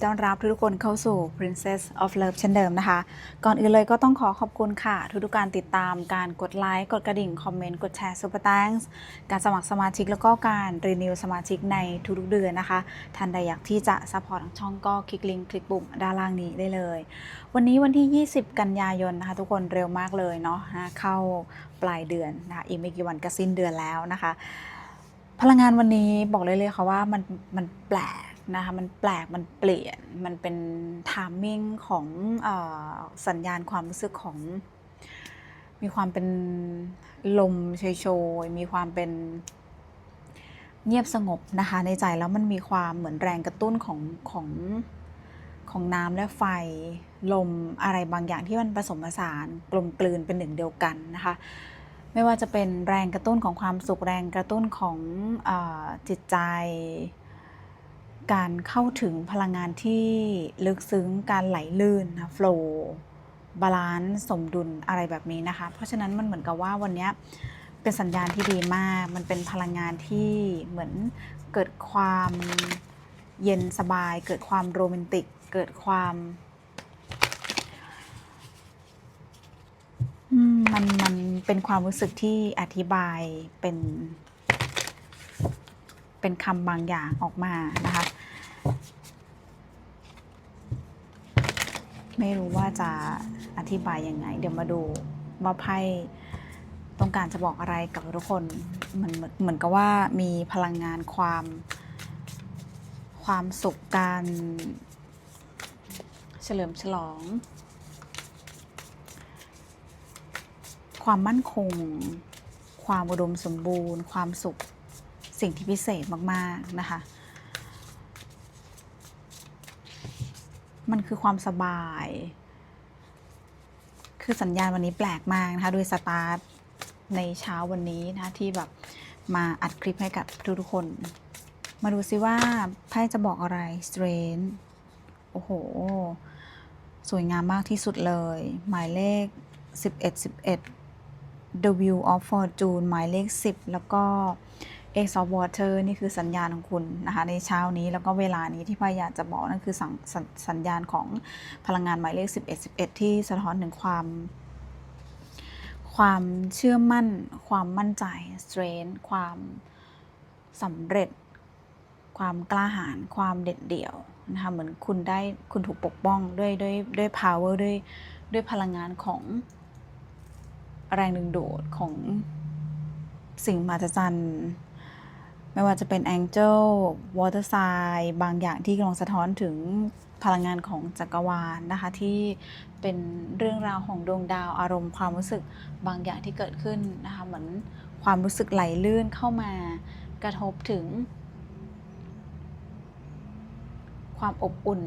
ดีต้อนรับทุกคนเข้าสู่ Princess of Love เช่นเดิมนะคะ ก่อนอื่นเลยก็ต้องขอขอบคุณค่ะ ทุกๆการติดตามการกดไลค์ กดกระดิ่ง คอมเมนต์ กดแชร์ Super Thanks การสมัครสมาชิกแล้วก็การรีนิวสมาชิกในทุกๆเดือนนะคะท่านใดอยากที่จะซัพพอร์ตทางช่องก็คลิกลิงก์คลิกปุ่มด้านล่างนี้ได้เลย วันนี้วันที่ 20 กันยายนนะคะ ทุกคนเร็วมากเลยเนาะนะเข้าปลายเดือนนะคะอีกไม่กี่วันก็สิ้นเดือนแล้วนะคะ พลังงานวันนี้บอกเลยเลยค่ะว่ามันมันแปลก นะคะมันแปลกมันเปลี่ยนมันเป็นทามมิ่งของอสัญญาณความรู้สึกของ มีความเป็นลมเฉยๆมีความเป็นเงียบสงบนะคะในใจแล้วมันมีความเหมือนแรงกระตุ้นของของของน้ำและไฟลมอะไรบางอย่างที่มันผสมผสานกลมกลืนเป็นหนึ่งเดียวกันนะคะไม่ว่าจะเป็นแรงกระตุ้นของความสุขแรงกระตุ้นของอจิตใจ การเข้าถึงพลังงานที่ลึกซึ้งการไหลลื่นนะโฟล์บาลานซ์สมดุลอะไรแบบนี้นะคะ เพราะฉะนั้นมันเหมือนกับว่าวันนี้เป็นสัญญาณที่ดีมาก มันเป็นพลังงานที่เหมือนเกิดความเย็นสบาย เกิดความโรแมนติก เกิดความมันมันเป็นความรู้สึกที่อธิบายเป็น เป็นคำบางอย่างออกมานะคะ ไม่รู้ว่าจะอธิบายยังไง เดี๋ยวมาดูว่าไพ่ต้องการจะบอกอะไรกับทุกคนเหมือนเหมือนเหมือนกับว่ามีพลังงานความ ความสุขการเฉลิมฉลอง ความมั่นคง ความอุดมสมบูรณ์ ความสุข สิ่งที่พิเศษมากๆนะคะ มันคือความสบาย คือสัญญาณวันนี้แปลกมากนะคะ โดยสตาร์ทในเช้าวันนี้นะคะที่แบบมาอัดคลิปให้กับทุกๆคน มาดูซิว่าไพ่จะบอกอะไร Strange โอ้โห สวยงามมากที่สุดเลย หมายเลข 11 11 The Wheel of Fortune หมายเลข 10 แล้วก็ Ace of Water นี่คือสัญญาณของคุณนะคะในเช้านี้แล้วก็เวลานี้ที่พายอยากจะบอกนั่นคือสัญสญสัญญาณของพลังงานหมายเลข 11 11 ที่สะท้อนถึงความ ความเชื่อมั่น ความมั่นใจ strength ความสำเร็จ ความกล้าหาญความเด็ดเดี่ยวนะคะเหมือนคุณได้คุณถูกปกป้องด้วยด้วยด้วย power ด้วยด้วยพลังงานของแรงดึงดูดของสิ่งมหัศจรรย์ ไม่ว่าจะเป็น Angel Water Sign บางอย่างที่กำลังสะท้อนถึงพลังงานของจักรวาลนะคะที่เป็นเรื่องราวของดวงดาวอารมณ์ความรู้สึกบางอย่างที่เกิดขึ้นนะคะเหมือนความรู้สึกไหลลื่นเข้ามากระทบถึง ความอบอุ่น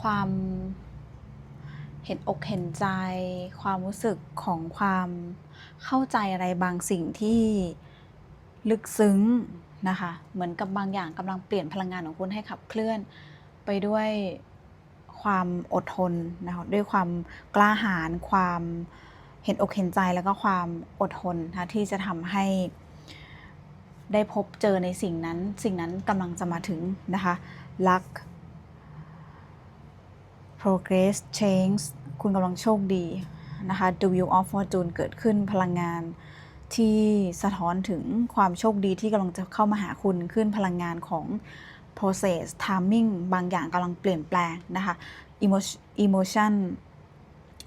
ความเห็นอกเห็นใจ ความรู้สึกของความเข้าใจอะไรบางสิ่งที่ ลึกซึ้งนะคะ เหมือนกับบางอย่างกำลังเปลี่ยนพลังงานของคุณให้ขับเคลื่อน ไปด้วยความอดทนนะคะด้วยความกล้าหาญความเห็นอกเห็นใจแล้วก็ความอดทนนะที่จะทำให้ได้พบเจอในสิ่งนั้น สิ่งนั้นกำลังจะมาถึงนะคะ luck progress change คุณกำลังโชคดีนะคะ the wheel of fortune เกิดขึ้นพลังงาน ที่สะท้อนถึงความโชคดีที่กำลังจะเข้ามาหาคุณขึ้นพลังงานของ process timing บางอย่างกำลังเปลี่ยนแปลงนะคะ emotion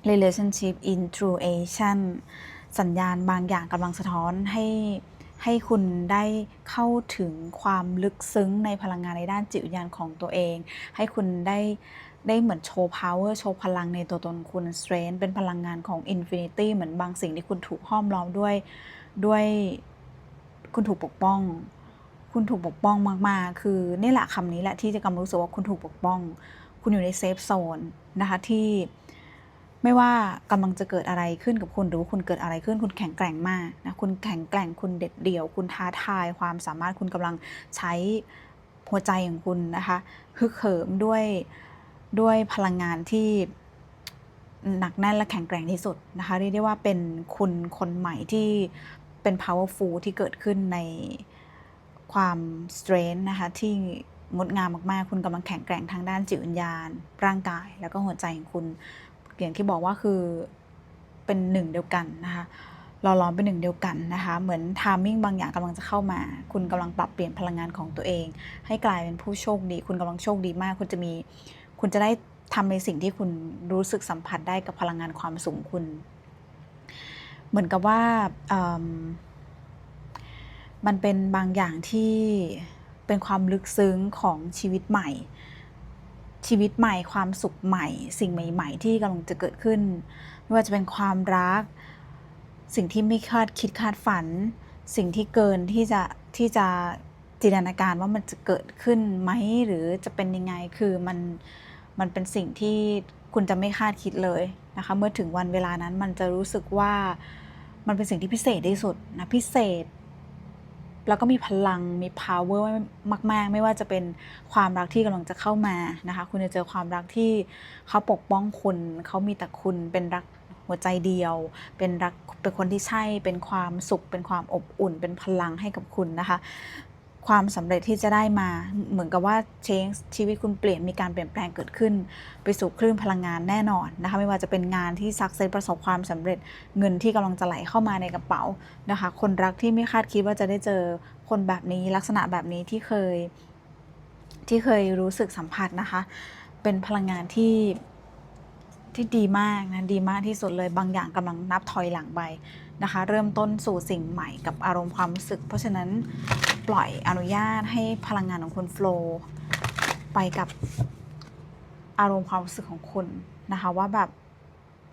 relationship intuition สัญญาณบางอย่างกำลังสะท้อนให้ให้คุณได้เข้าถึงความลึกซึ้งในพลังงานในด้านจิตวิญญาณของตัวเอง ให้คุณได้ ได้เหมือนโชว์ power โชว์พลังในตัวตนคุณ strength เป็นพลังงานของ infinity เหมือนบางสิ่งที่คุณถูกห้อมล้อมด้วยด้วยคุณถูกปกป้อง คุณถูกปกป้องมาก ๆ คือนี่แหละคำนี้แหละที่จะกำลังรู้สึกว่าคุณถูกปกป้อง คุณอยู่ในเซฟโซนนะคะที่ไม่ว่ากำลังจะเกิดอะไรขึ้นกับคุณหรือว่าคุณเกิดอะไรขึ้น คุณแข็งแกร่งมากนะคุณแข็งแกร่งคุณเด็ดเดี่ยว คุณท้าทายความสามารถคุณกำลังใช้หัวใจของคุณนะคะฮึกเหิมด้วย ด้วยพลังงานที่หนักแน่นและแข็งแกร่งที่สุดนะคะเรียกได้ว่าเป็นคุณคนใหม่ที่เป็น powerful ที่เกิดขึ้นในความ strength นะคะที่งดงามมากๆ คุณกำลังแข็งแกร่งทางด้านจิตวิญญาณ ร่างกาย แล้วก็หัวใจของคุณอย่างที่บอกว่าคือเป็นหนึ่งเดียวกันนะคะหล่อล้อมเป็นหนึ่งเดียวกันนะคะ เหมือนทามมิ่งบางอย่างกำลังจะเข้ามา คุณกำลังปรับเปลี่ยนพลังงานของตัวเอง ให้กลายเป็นผู้โชคดี คุณกำลังโชคดีมาก คุณจะมี คุณจะได้ทำในสิ่งที่คุณรู้สึกสัมผัสได้กับพลังงานความสูงคุณ เหมือนกับว่ามันเป็นบางอย่างที่เป็นความลึกซึ้งของชีวิตใหม่ ชีวิตใหม่ ความสุขใหม่ สิ่งใหม่ ๆ ที่กำลังจะเกิดขึ้น ไม่ว่าจะเป็นความรัก สิ่งที่ไม่คาดคิดคาดฝัน สิ่งที่เกินที่จะที่จะจินตนาการว่ามันจะเกิดขึ้นไหมหรือจะเป็นยังไงคือมัน มันเป็นสิ่งที่คุณจะไม่คาดคิดเลยนะคะ เมื่อถึงวันเวลานั้นมันจะรู้สึกว่ามันเป็นสิ่งที่พิเศษที่สุดนะพิเศษ แล้วก็มีพลังมี power มาก ๆ ไม่ว่าจะเป็นความรักที่กำลังจะเข้ามานะคะ คุณจะเจอความรักที่เขาปกป้องคุณเขามีแต่คุณเป็นรักหัวใจเดียว เป็นรักเป็นคนที่ใช่เป็นความสุข เป็นความอบอุ่น เป็นพลังให้กับคุณนะคะ ความสำเร็จที่จะได้มาเหมือนกับว่าเชงชีวิตคุณเปลี่ยนมีการเปลี่ยนแปลงเกิดขึ้น ไปสู่คลื่นพลังงานแน่นอนนะคะไม่ว่าจะเป็นงานที่สักเซสประสบความสำเร็จเงินที่กำลังจะไหลเข้ามาในกระเป๋านะคะคนรักที่ไม่คาดคิดว่าจะได้เจอคนแบบนี้ลักษณะแบบนี้ที่เคยที่เคยรู้สึกสัมผัสนะคะ เป็นพลังงานที่ที่ดีมากนะดีมากที่สุดเลยบางอย่างกำลังนับถอยหลังไปนะคะ เริ่มต้นสู่สิ่งใหม่กับอารมณ์ความรู้สึก เพราะฉะนั้น ปล่อยอนุญาตให้พลังงานของคุณโฟล์ไปกับอารมณ์ความรู้สึกของคุณนะคะว่าแบบ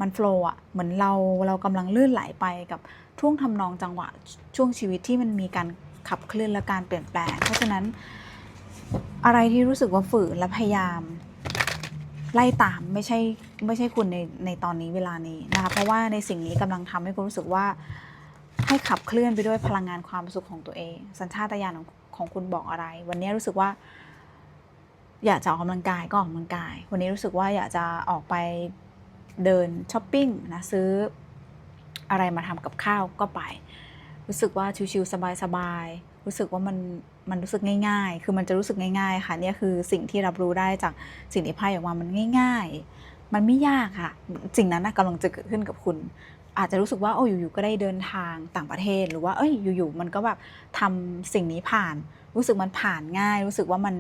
มันโฟล์อะเหมือนเราเรากำลังลื่นไหลไปกับท่วงทำนองจังหวะช่วงชีวิตที่มันมีการขับเคลื่อนและการเปลี่ยนแปลง เพราะฉะนั้นอะไรที่รู้สึกว่าฝืนและพยายาม ไล่ตามไม่ใช่ไม่ใช่คุณในในตอนนี้เวลานี้นะคะเพราะว่าในสิ่งนี้กำลังทำให้คุณรู้สึกว่า ให้ขับเคลื่อนไปด้วยพลังงานความสุขของตัวเอง สัญชาตญาณของของคุณบอกอะไร วันนี้รู้สึกว่า อยากจะออกกำลังกายก็ออกกำลังกาย วันนี้รู้สึกว่าอยากจะออกไปเดินช้อปปิ้งนะซื้ออะไรมาทำกับข้าวก็ไป รู้สึกว่าชิวๆสบายๆรู้สึกว่ามันมันรู้สึกง่าย ๆ คือมันจะรู้สึกง่าย ๆ ค่ะเนี่ยคือสิ่งที่รับรู้ได้จากสิ่งที่ไพ่ออกมามันง่าย ๆ มันไม่ยากค่ะ สิ่งนั้นนะกำลังจะเกิดขึ้นกับคุณ อาจจะรู้สึกว่าโอ้อยู่ๆก็ได้เดินทางต่างประเทศ หรือว่าเอ้ยอยู่ๆมันก็แบบทำสิ่งนี้ผ่าน รู้สึกมันผ่านง่าย รู้สึกว่ามัน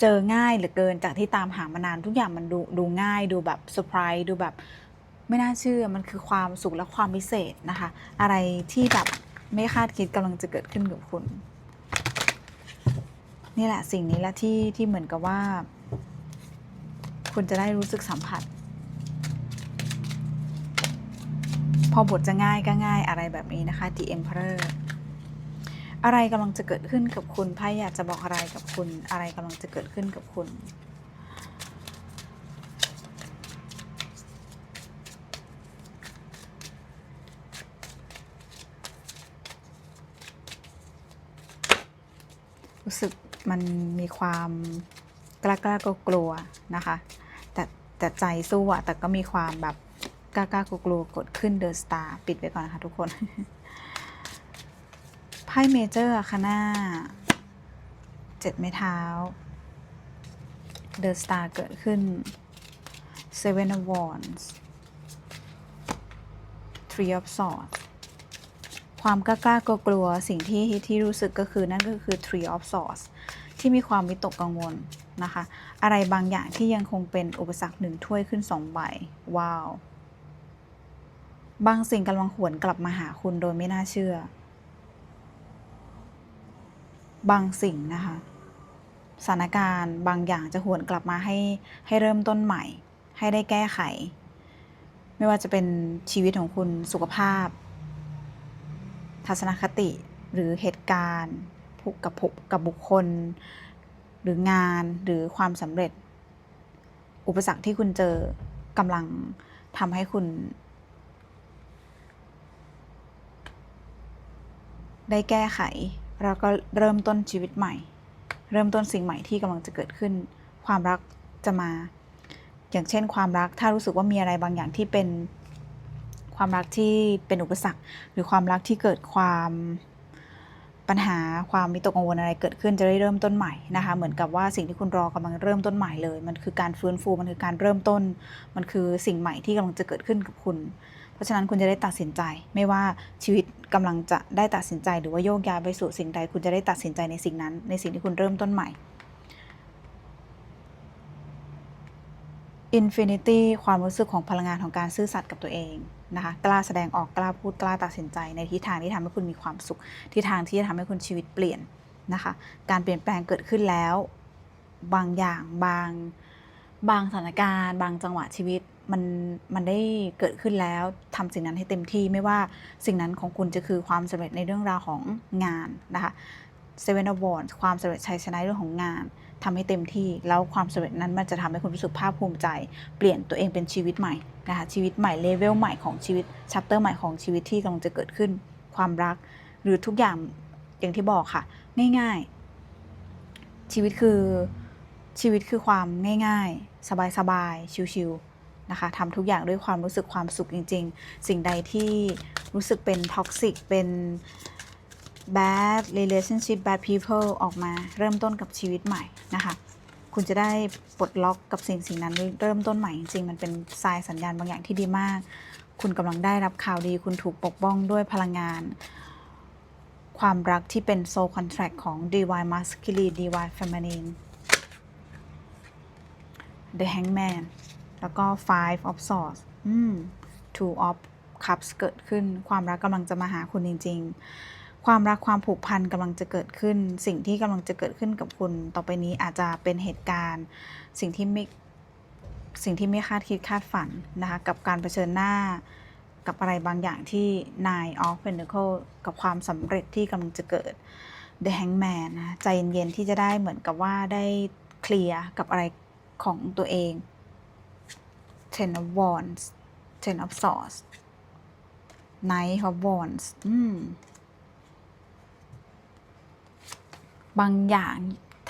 เจอง่ายเหลือเกินจากที่ตามหามานานทุกอย่างมันดูดูง่ายดูแบบเซอร์ไพรส์ดูแบบไม่น่าเชื่อมันคือความสุขและความพิเศษนะคะ อะไรที่แบบไม่คาดคิดกำลังจะเกิดขึ้นกับคุณ นี่แหละสิ่งนี้แหละที่ที่เหมือนกับว่า คุณจะได้รู้สึกสัมผัส พอบทจะง่ายก็ง่ายอะไรแบบนี้นะคะ The Emperor อะไรกำลังจะเกิดขึ้นกับคุณไพ่อยากจะบอกอะไรกับคุณ อะไรกำลังจะเกิดขึ้นกับคุณรู้สึกมันมีความกล้ากล้ากลัวกลัวนะคะ แต่แต่ใจสู้อะแต่ก็มีความแบบ กล้ากล้ากลัวกลัวกดขึ้นเดอะสตาร์ปิดไว้ก่อนนะคะทุกคน ไพ่เมเจอร์คาน่าเจ็ดไม้เท้าเดอะสตาร์เกิดขึ้น Seven of Wands Three of Swords ความกล้ากล้ากลัวกลัวสิ่งที่ที่รู้สึกก็คือนั่นก็คือ Three of Swords ที่มีความวิตกกังวลนะคะ อะไรบางอย่างที่ยังคงเป็นอุปสรรคหนึ่งถ้วยขึ้นสองใบ ว้าว บางสิ่งกำลังหวนกลับมาหาคุณโดยไม่น่าเชื่อ บางสิ่งนะคะสถานการณ์บางอย่างจะหวนกลับมาให้ให้เริ่มต้นใหม่ ให้ได้แก้ไข ไม่ว่าจะเป็นชีวิตของคุณสุขภาพ ทัศนคติหรือเหตุการณ์ผูกกับผูกกับบุคคล หรืองานหรือความสำเร็จ อุปสรรคที่คุณเจอกำลังทำให้คุณ ได้แก้ไข แล้วก็เริ่มต้นชีวิตใหม่ เริ่มต้นสิ่งใหม่ที่กำลังจะเกิดขึ้น ความรักจะมา อย่างเช่น ความรักถ้ารู้สึกว่ามีอะไรบางอย่างที่เป็นความรักที่เป็นอุปสรรค หรือความรักที่เกิดความปัญหาความมิตกกังวลอะไรเกิดขึ้นจะได้เริ่มต้นใหม่นะคะ เหมือนกับว่าสิ่งที่คุณรอกำลังเริ่มต้นใหม่เลย มันคือการฟื้นฟูมันคือการเริ่มต้น มันคือสิ่งใหม่ที่กำลังจะเกิดขึ้นกับคุณ ราะฉะนั้นคุณจะได้ตัดสินใจ ไม่ว่าชีวิตกำลังจะได้ตัดสินใจ หรือว่าโยกย้ายไปสู่สิ่งใด คุณจะได้ตัดสินใจในสิ่งนั้น ในสิ่งที่คุณเริ่มต้นใหม่ Infinity ความรู้สึกของพลังงานของการซื่อสัตย์กับตัวเองนะคะกล้าแสดงออกกล้าพูดกล้าตัดสินใจ ในทิศทางที่ทำให้คุณมีความสุขทิศทางที่จะทำให้คุณชีวิตเปลี่ยนนะคะการเปลี่ยนแปลงเกิดขึ้นแล้ว บางอย่างบางบางสถานการณ์ บางจังหวะชีวิต มันมันได้เกิดขึ้นแล้วทำสิ่งนั้นให้เต็มที่ไม่ว่าสิ่งนั้นของคุณจะคือความสำเร็จในเรื่องราวของงานนะคะ Seven of Wands ความสำเร็จชัยชนะเรื่องของงานทำให้เต็มที่ แล้วความสำเร็จนั้นมันจะทำให้คุณรู้สึกภาคภูมิใจ เปลี่ยนตัวเองเป็นชีวิตใหม่นะคะชีวิตใหม่เลเวลใหม่ของชีวิตชัปเตอร์ใหม่ของชีวิตที่กำลังจะเกิดขึ้น ความรัก หรือทุกอย่างอย่างที่บอกค่ะ ง่ายๆ ชีวิตคือชีวิตคือความง่ายๆ สบายๆชิวๆ นะคะทำทุกอย่างด้วยความรู้สึกความสุขจริง ๆ สิ่งใดที่รู้สึกเป็นท็อกซิกเป็น bad relationship bad people ออกมาเริ่มต้นกับชีวิตใหม่นะคะ คุณจะได้ปลดล็อกกับสิ่งสิ่งนั้นเริ่มต้นใหม่จริงๆมันเป็นสายสัญญาณบางอย่างที่ดีมาก คุณกำลังได้รับข่าวดี คุณถูกปกป้องด้วยพลังงาน ความรักที่เป็น soul contract ของ divine masculine divine feminine the hangman แล้วก็ five of swords อืม two of cups เกิดขึ้น ความรักกำลังจะมาหาคุณจริง ๆ ความรักความผูกพันกำลังจะเกิดขึ้น สิ่งที่กำลังจะเกิดขึ้นกับคุณ ต่อไปนี้อาจจะเป็นเหตุการณ์ สิ่งที่ไม่ สิ่งที่ไม่คาดคิดคาดฝันนะคะ กับการเผชิญหน้ากับอะไรบางอย่างที่ Nine of Pentacles กับความสำเร็จที่กำลังจะเกิด The Hangman นะ ใจเย็นๆที่จะได้เหมือนกับว่าได้เคลียร์กับอะไรของตัวเอง Ten of Wands Ten of Swords Knight of Wands บางอย่าง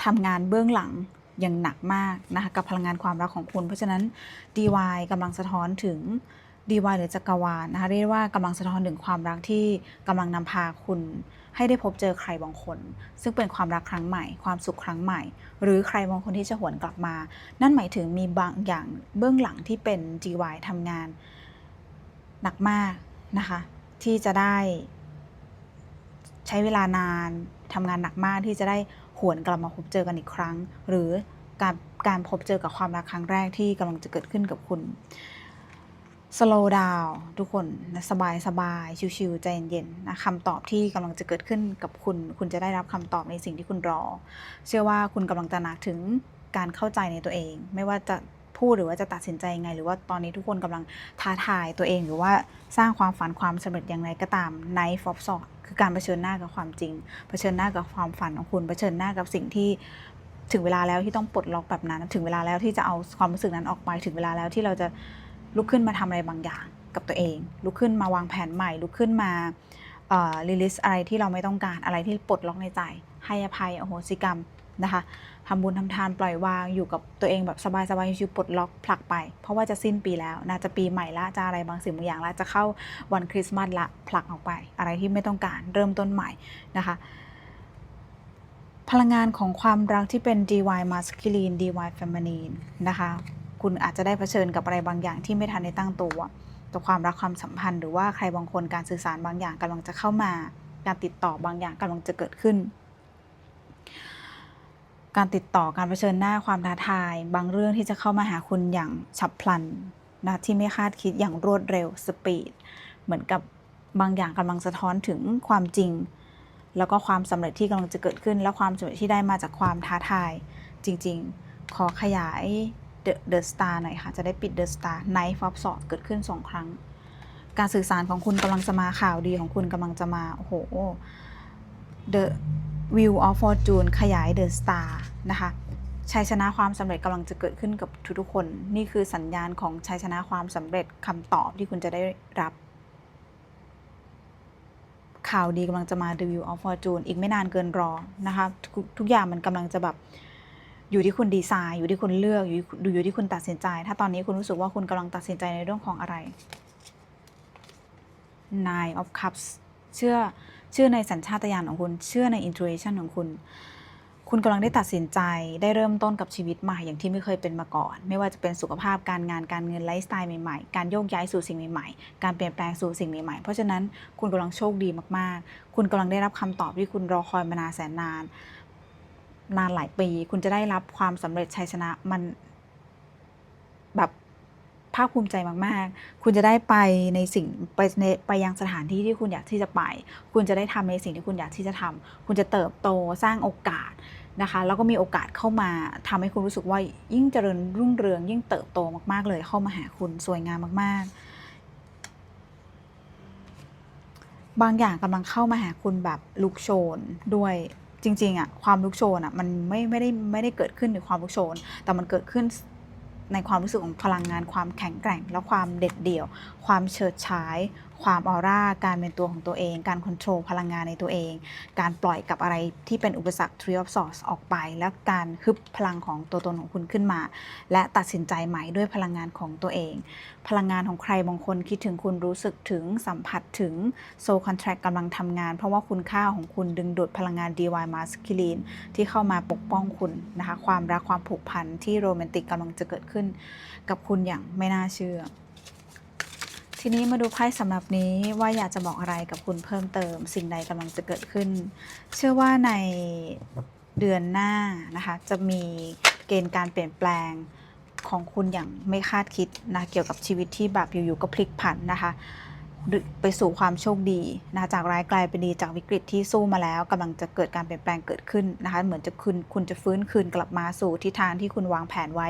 ทำงานเบื้องหลังอย่างหนักมากนะคะกับพลังงานความรักของคุณ เพราะฉะนั้น DY กำลังสะท้อนถึง DY หรือจักรวาลนะคะเรียกว่ากำลังสะท้อนถึงความรักที่กำลังนำพาคุณ ให้ได้พบเจอใครบางคน ซึ่งเป็นความรักครั้งใหม่ ความสุขครั้งใหม่ หรือใครบางคนที่จะหวนกลับมา นั่นหมายถึงมีบางอย่างเบื้องหลังที่เป็น DY ทำงาน หนักมากนะคะ ที่จะได้ ใช้เวลานานทำงานหนักมากที่จะได้หวนกลับมาพบเจอกันอีกครั้ง หรือการการพบเจอกับความรักครั้งแรกที่กำลังจะเกิดขึ้นกับคุณ slow down ทุกคนนะสบายสบายชิวๆใจเย็นๆนะคำตอบที่กำลังจะเกิดขึ้นกับคุณ คุณจะได้รับคำตอบในสิ่งที่คุณรอ เชื่อว่าคุณกำลังตระหนักถึงการเข้าใจในตัวเอง ไม่ว่าจะพูดหรือว่าจะตัดสินใจยังไง หรือว่าตอนนี้ทุกคนกำลังท้าทายตัวเอง หรือว่าสร้างความฝันความสำเร็จอย่างไรก็ตาม Knife of Swords คือการเผชิญหน้ากับความจริง เผชิญหน้ากับความฝันของคุณเผชิญหน้ากับสิ่งที่ถึงเวลาแล้วที่ต้องปลดล็อกแบบนั้น ถึงเวลาแล้วที่จะเอาความรู้สึกนั้นออกไป ถึงเวลาแล้วที่เราจะ ลุกขึ้นมาทำอะไรบางอย่างกับตัวเอง ลุกขึ้นมาวางแผนใหม่ ลุกขึ้นมาเอ่อ release อะไรที่เราไม่ต้องการอะไรที่ปลดล็อกในใจ ให้อภัยอโหสิกรรมนะคะทำบุญทำทานปล่อยวางอยู่กับตัวเองแบบสบายๆชิวๆปลดล็อกผลักไป เพราะว่าจะสิ้นปีแล้วน่าจะปีใหม่ละจะอะไรบางสิ่งบางอย่างละจะเข้าวันคริสต์มาสละผลักออกไป อะไรที่ไม่ต้องการเริ่มต้นใหม่นะคะพลังงานของความรักที่เป็น DY masculine DY feminine นะคะ คุณอาจจะได้เผชิญกับอะไรบางอย่างที่ไม่ทันได้ตั้งตัวต่อความรักความสัมพันธ์หรือว่าใครบางคนการสื่อสารบางอย่างกำลังจะเข้ามา การติดต่อบางอย่างกำลังจะเกิดขึ้น การติดต่อการเผชิญหน้าความท้าทาย บางเรื่องที่จะเข้ามาหาคุณอย่างฉับพลันนะที่ไม่คาดคิดอย่างรวดเร็วสปีดเหมือนกับบางอย่างกำลังสะท้อนถึงความจริง แล้วก็ความสำเร็จที่กำลังจะเกิดขึ้น และความสำเร็จที่ได้มาจากความท้าทายจริง ๆ ขอขยาย The The Star หน่อยค่ะ จะได้ปิด The Star Knife of Swords เกิดขึ้นสองครั้ง การสื่อสารของคุณกำลังจะมาข่าวดีของคุณกำลังจะมา โอ้โห The Wheel of Fortune ขยาย The Star นะคะชัยชนะความสำเร็จกำลังจะเกิดขึ้นกับทุกๆคน นี่คือสัญญาณของชัยชนะความสำเร็จคำตอบที่คุณจะได้รับ ข่าวดีกำลังจะมา The Wheel of Fortune อีกไม่นานเกินรอนะคะทุกทุกอย่างมันกำลังจะแบบ อยู่ที่คุณดีไซน์ อยู่ที่คุณเลือก อยู่ที่อยู่ที่คุณตัดสินใจ ถ้าตอนนี้คุณรู้สึกว่าคุณกำลังตัดสินใจในเรื่องของอะไร Nine of Cups เชื่อเชื่อในสัญชาตญาณของคุณ เชื่อใน intuition ของคุณ คุณกำลังได้ตัดสินใจ ได้เริ่มต้นกับชีวิตใหม่อย่างที่ไม่เคยเป็นมาก่อน ไม่ว่าจะเป็นสุขภาพการงานการเงินไลฟ์สไตล์ใหม่ๆ การโยกย้ายสู่สิ่งใหม่ๆ การเปลี่ยนแปลงสู่สิ่งใหม่ๆ เพราะฉะนั้นคุณกำลังโชคดีมากๆ คุณกำลังได้รับคำตอบที่คุณรอคอยมานานแสนนาน นานหลายปี คุณจะได้รับความสำเร็จชัยชนะมันแบบภาคภูมิใจมาก ๆ คุณจะได้ไปในสิ่งไปในไปยังสถานที่ที่คุณอยากที่จะไป คุณจะได้ทำในสิ่งที่คุณอยากที่จะทำคุณจะเติบโตสร้างโอกาสนะคะ แล้วก็มีโอกาสเข้ามาทำให้คุณรู้สึกว่ายิ่งเจริญรุ่งเรือง ยิ่งเติบโตมาก ๆ เลยเข้ามาหาคุณสวยงามมาก ๆ บางอย่างกำลังเข้ามาหาคุณแบบลุกโชนด้วย จริงๆอะความลุกโชนอะมันไม่ไม่ได้ไม่ได้เกิดขึ้นในความลุกโชน แต่มันเกิดขึ้นในความรู้สึกของพลังงานความแข็งแกร่ง และความเด็ดเดี่ยว ความเฉิดฉาย ความออร่า การเป็นตัวของตัวเอง การควบคุมพลังงานในตัวเอง การปล่อยกับอะไรที่เป็นอุปสรรค Three of Swords ออกไป และการฮึบพลังของตัวตนของคุณขึ้นมา และตัดสินใจใหม่ด้วยพลังงานของตัวเอง พลังงานของใครบางคนคิดถึงคุณรู้สึกถึงสัมผัสถึงโซลคอนแท c t กำลังทำงาน เพราะว่าคุณค่าของคุณดึงดูดพลังงาน Divine Masculine ที่เข้ามาปกป้องคุณนะคะความรักความผูกพันที่โรแมนติกกำลังจะเกิดขึ้น กับคุณอย่างไม่น่าเชื่อ ทีนี้มาดูไพ่สำหรับนี้ว่าอยากจะบอกอะไรกับคุณเพิ่มเติม สิ่งใดกำลังจะเกิดขึ้น เชื่อว่าในเดือนหน้านะคะจะมีเกณฑ์การเปลี่ยนแปลงของคุณอย่างไม่คาดคิดนะเกี่ยวกับชีวิตที่แบบอยู่ๆก็พลิกผันนะคะ ไปสู่ความโชคดีนะคะจากร้ายกลายเป็นดีจากวิกฤตที่สู้มาแล้วกำลังจะเกิดการเปลี่ยนแปลงเกิดขึ้นนะคะเหมือนจะคุณคุณจะฟื้นคืนกลับมาสู่ทิศทางที่คุณวางแผนไว้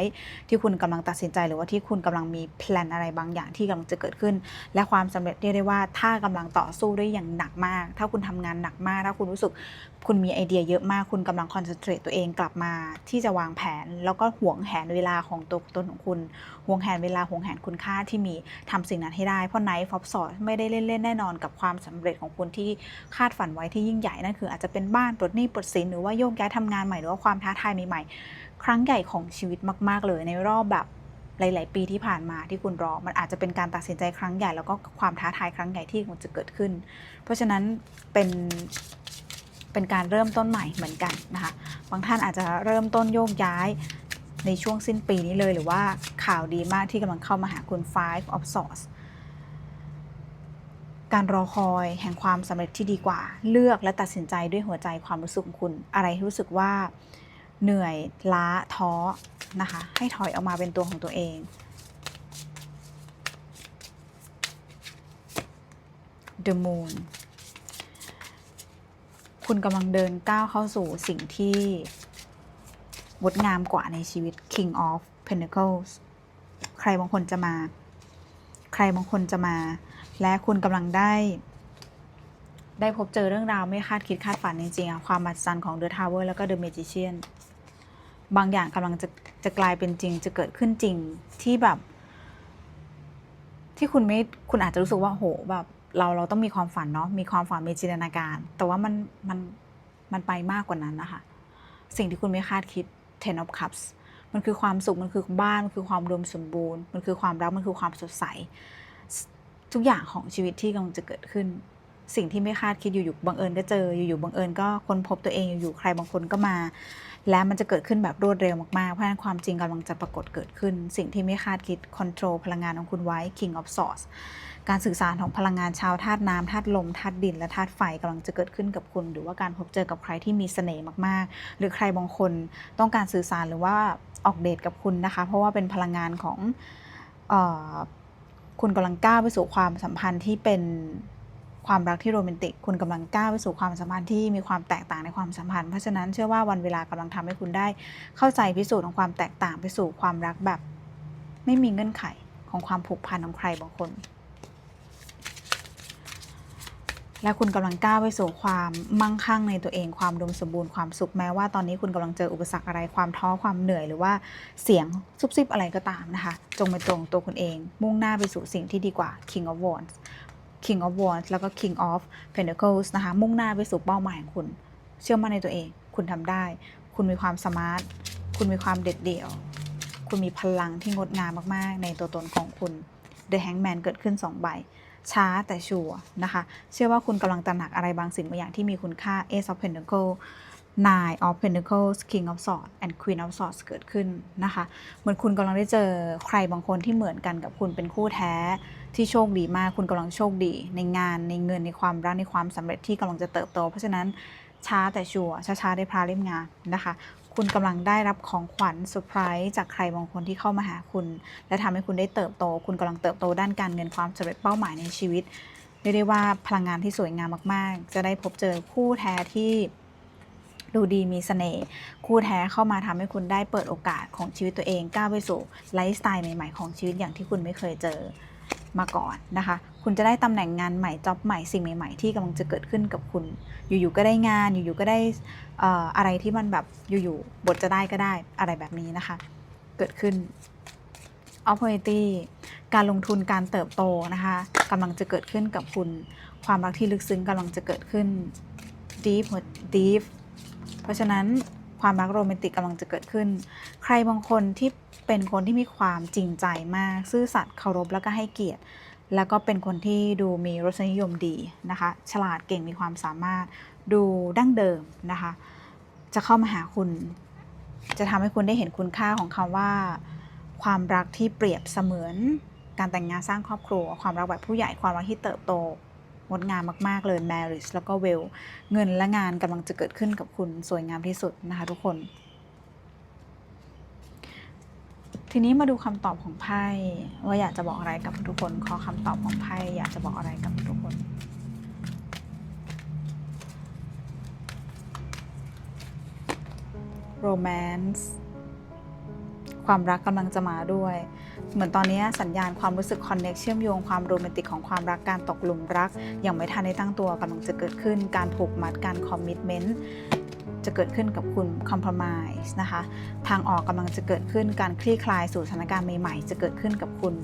ที่คุณกำลังตัดสินใจหรือว่าที่คุณกำลังมีแผนอะไรบางอย่างที่กำลังจะเกิดขึ้น และความสำเร็จเรียกได้ว่าถ้ากำลังต่อสู้ได้อย่างหนักมาก ถ้าคุณทำงานหนักมาก ถ้าคุณรู้สึก คุณมีไอเดียเยอะมากคุณกำลังคอนเซนเทรตตัวเองกลับมาที่จะวางแผน แล้วก็ห่วงแหนเวลาของตัวตนของคุณห่วงแหนเวลาห่วงแหนคุณค่าที่มีทำสิ่งนั้นให้ได้ เพราะไนท์ฟอบสอดไม่ได้เล่นๆแน่นอนกับความสำเร็จของคุณที่คาดฝันไว้ที่ยิ่งใหญ่นั่นคืออาจจะเป็นบ้านปลดหนี้ปลดสินหรือว่าโยกย้ายทำงานใหม่หรือว่าความท้าทายใหม่ๆ ครั้งใหญ่ของชีวิตมาก ๆ เลยในรอบแบบหลาย ๆ ปีที่ผ่านมาที่คุณรอ มันอาจจะเป็นการตัดสินใจครั้งใหญ่แล้วก็ความท้าทายครั้งใหญ่ที่มันจะเกิดขึ้น เพราะฉะนั้นเป็น เป็นการเริ่มต้นใหม่เหมือนกันนะคะบางท่านอาจจะเริ่มต้นโยกย้ายในช่วงสิ้นปีนี้เลยหรือว่าข่าวดีมากที่กำลังเข้ามาหาคุณ Five of Swords การรอคอยแห่งความสำเร็จที่ดีกว่า เลือกและตัดสินใจด้วยหัวใจความรู้สึกของคุณ อะไรที่รู้สึกว่าเหนื่อยล้าท้อนะคะ ให้ถอยออกมาเป็นตัวของตัวเอง The Moon คุณกำลังเดินก้าวเข้าสู่สิ่งที่งดงามกว่าในชีวิต King of Pentacles ใครบางคนจะมา ใครบางคนจะมา และคุณกำลังได้ ได้พบเจอเรื่องราวไม่คาดคิดคาดฝันจริงๆอะความมหัศจรรย์ของ The Tower แล้วก็ The Magician บางอย่างกำลังจะจะกลายเป็นจริง จะเกิดขึ้นจริงที่แบบ ที่คุณไม่ คุณอาจจะรู้สึกว่าโหแบบ เราเราต้องมีความฝันเนาะมีความฝันมีจินตนาการ แต่ว่ามันมันมันไปมากกว่านั้นนะคะสิ่งที่คุณไม่คาดคิด Ten of Cups มันคือความสุข มันคือบ้าน มันคือความรวมสมบูรณ์ มันคือความรัก มันคือความสดใส ทุกอย่างของชีวิตที่กำลังจะเกิดขึ้น สิ่งที่ไม่คาดคิดอยู่ๆบังเอิญก็เจอ อยู่ๆบังเอิญก็ค้นพบตัวเองอยู่ๆใครบางคนก็มา และมันจะเกิดขึ้นแบบรวดเร็วมากๆ เพราะฉะนั้นความจริงกำลังจะปรากฏเกิดขึ้น สิ่งที่ไม่คาดคิด control พลังงานของคุณไว้ king of swords การสื่อสารของพลังงานชาวธาตุน้ำธาตุลมธาตุดิน และธาตุไฟกำลังจะเกิดขึ้นกับคุณ หรือว่าการพบเจอกับใครที่มีเสน่ห์มากๆ หรือใครบางคนต้องการสื่อสารหรือว่าออกเดทกับคุณนะคะ เพราะว่าเป็นพลังงานของออคุณกำลังก้าวไปสู่ความสัมพันธ์ที่เป็น ความรักที่โรแมนติก คุณกำลังก้าวไปสู่ความสัมพันธ์ที่มีความแตกต่างในความสัมพันธ์ เพราะฉะนั้นเชื่อว่าวันเวลากำลังทำให้คุณได้เข้าใจพิสูจน์ของความแตกต่างไปสู่ความรักแบบ ไม่มีเงื่อนไขของความผูกพันของใครบางคน และคุณกำลังก้าวไปสู่ความมั่งคั่งในตัวเองความดมสมบูรณ์ความสุขแม้ว่าตอนนี้คุณกำลังเจออุปสรรคอะไรความท้อความเหนื่อยหรือว่าเสียงซุบซิบอะไรก็ตามนะคะ จงเป็นตรงตัวคุณเอง มุ่งหน้าไปสู่สิ่งที่ดีกว่า King of Wands King of Wands แล้วก็ King of Pentacles นะคะ มุ่งหน้าไปสู่เป้าหมายของคุณ เชื่อมั่นในตัวเอง คุณทำได้ คุณมีความสมาร์ท คุณมีความเด็ดเดี่ยว คุณมีพลังที่งดงามมากๆ ในตัวตนของคุณ The Hangman เกิดขึ้น2ใบช้าแต่ชัวร์นะคะ เชื่อว่าคุณกำลังตระหนักอะไรบางสิ่งบางอย่างที่มีคุณค่า Ace of Pentacles Nine of Pentacles King of Swords and Queen of Swords เกิดขึ้นนะคะ เหมือนคุณกำลังได้เจอใครบางคนที่เหมือนกันกับคุณเป็นคู่แท้ ที่โชคดีมาก คุณกำลังโชคดี ในงานในเงินในความรักในความสำเร็จที่กำลังจะเติบโต เพราะฉะนั้นช้าแต่ชัวร์ช้าๆได้พาเล่มงานนะคะ คุณกำลังได้รับของขวัญเซอร์ไพรส์จากใครบางคนที่เข้ามาหาคุณ และทำให้คุณได้เติบโต คุณกำลังเติบโตด้านการเงินความสำเร็จเป้าหมายในชีวิตเรียกได้ว่าพลังงานที่สวยงามมาก ๆ จะได้พบเจอคู่แท้ที่ดูดีมีเสน่ห์คู่แท้เข้ามาทำให้คุณได้เปิดโอกาสของชีวิตตัวเองก้าวไปสู่ไลฟ์สไตล์ใหม่ ๆ ของชีวิตอย่างที่คุณไม่เคยเจอ มาก่อนนะคะ คุณจะได้ตำแหน่งงานใหม่จ็อบใหม่สิ่งใหม่ ๆ ที่กำลังจะเกิดขึ้นกับคุณ อยู่ๆก็ได้งาน อยู่ๆก็ได้เอ่ออะไรที่มันแบบอยู่ๆบทจะได้ก็ได้อะไรแบบนี้นะคะ เกิดขึ้น opportunity การลงทุนการเติบโตนะคะกำลังจะเกิดขึ้นกับคุณ ความรักที่ลึกซึ้งกำลังจะเกิดขึ้น deep deep เพราะฉะนั้น ความรักโรแมนติกกำลังจะเกิดขึ้น ใครบางคนที่เป็นคนที่มีความจริงใจมาก ซื่อสัตย์เคารพแล้วก็ให้เกียรติ แล้วก็เป็นคนที่ดูมีรสนิยมดีนะคะ ฉลาดเก่งมีความสามารถดูดั้งเดิมนะคะ จะเข้ามาหาคุณ จะทำให้คุณได้เห็นคุณค่าของคำว่า ความรักที่เปรียบเสมือนการแต่งงานสร้างครอบครัว ความรักแบบผู้ใหญ่ความรักที่เติบโต งดงามมากๆเลย marriage แล้วก็ well เงินและงานกำลังจะเกิดขึ้นกับคุณสวยงามที่สุดนะคะทุกคน ทีนี้มาดูคำตอบของไพ่ว่าอยากจะบอกอะไรกับทุกคน ขอคำตอบของไพ่อยากจะบอกอะไรกับทุกคน romance ความรักกำลังจะมาด้วย เหมือนตอนนี้สัญญาณความรู้สึกคอนเน็กเชื่อมโยงความโรแมนติกของความรักการตกหลุมรัก อยังไม่ทันได้ตั้งตัวกำลังจะเกิดขึ้น การผูกมัดการคอมมิชเมนต์จะเกิดขึ้นกับคุณคอมเพลมไ s e นะคะ ทางออกกำลังจะเกิดขึ้นการคลี่คลายสู่สถานการณ์ใหม่ๆ จะเกิดขึ้นกับคุณ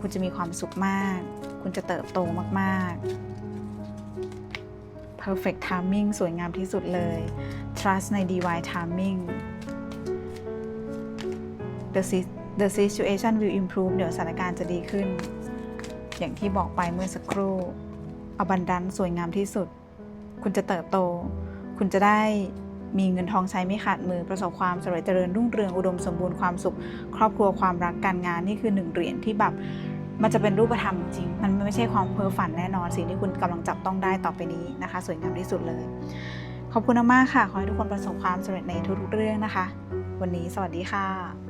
คุณจะมีความสุขมาก คุณจะเติบโตมากๆ perfect timing สวยงามที่สุดเลย trust ใน divine timing the the situation will improve เดี๋ยวสถานการณ์จะดีขึ้น อย่างที่บอกไปเมื่อสักครู่ abundance สวยงามที่สุด คุณจะเติบโต คุณจะได้มีเงินทองใช้ไม่ขาดมือประสบความสำเร็จเจริญรุ่งเรืองอุดมสมบูรณ์ความสุข ครอบครัวความรักการงานนี่คือหนึ่งเหรียญที่แบบมันจะเป็นรูปธรรมจริง มันไม่ใช่ความเพ้อฝันแน่นอน สิ่งที่คุณกำลังจับต้องได้ต่อไปนี้นะคะ สวยงามที่สุดเลย ขอบคุณมากค่ะ ขอให้ทุกคนประสบความสำเร็จในทุกๆเรื่องนะคะ วันนี้สวัสดีค่ะ